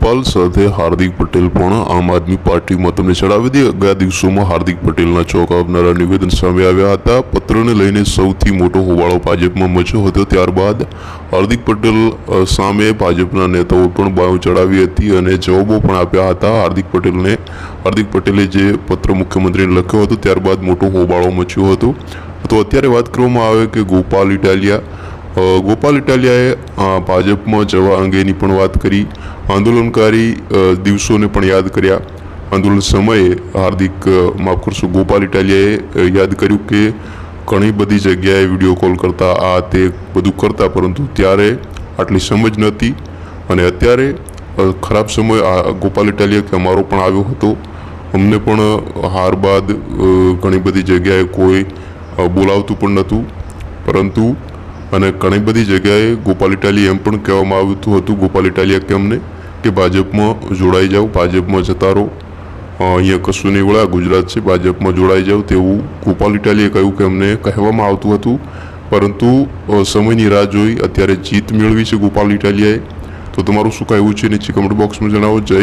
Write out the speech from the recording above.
વેણુગોપાલ સાથે હાર્દિક પટેલ પણ આમ આદમી પાર્ટીમાં તમને જણાવી દઈએ, ગયા દિવસોમાં હાર્દિક પટેલના ચોક આવનારા નિવેદન સામે આવ્યા હતા. પત્રને લઈને સૌથી મોટો હોબાળો ભાજપમાં મચ્યો હતો. ત્યારબાદ હાર્દિક પટેલ સામે ભાજપના નેતાઓ પણ બાયો ચડાવી હતી અને જવાબો પણ આપ્યા હતા. હાર્દિક પટેલને, હાર્દિક પટેલે જે પત્ર મુખ્યમંત્રીને લખ્યો હતો, ત્યારબાદ મોટો હોબાળો મચ્યો હતો. તો અત્યારે વાત કરવામાં આવે કે ગોપાલ ઇટાલિયા ગોપાલ ઇટાલિયાએ ભાજપમાં જવા અંગેની પણ વાત કરી. આંદોલનકારી દિવસોને પણ યાદ કર્યા. આંદોલન સમયે હાર્દિક માફ કરશો, ગોપાલ ઇટાલિયાએ યાદ કર્યું કે ઘણી બધી જગ્યાએ વીડિયો કોલ કરતા આ તે બધું કરતા, પરંતુ ત્યારે આટલી સમજ નહોતી. અને અત્યારે ખરાબ સમય ગોપાલ ઇટાલિયા કે અમારો પણ આવ્યો હતો. અમને પણ હાર બાદ ઘણી બધી જગ્યાએ કોઈ બોલાવતું પણ નહોતું. પરંતુ અને ઘણી બધી જગ્યાએ ગોપાલ ઇટાલી એમ પણ કહેવામાં આવતું હતું, ગોપાલ ઇટાલિયા કેમને કે ભાજપમાં જોડાઈ જાઓ, ભાજપમાં જતા રહો. અહીંયા કશું નહીં વળ્યા ગુજરાત છે, ભાજપમાં જોડાઈ જાઓ તેવું ગોપાલ ઇટાલીએ કહ્યું કે અમને કહેવામાં આવતું હતું. પરંતુ સમયની રાહ જોઈ, અત્યારે જીત મેળવી છે ગોપાલ ઇટાલિયાએ. તો તમારું શું કહેવું છે? નીચે કમેન્ટ બોક્સમાં જણાવો. જય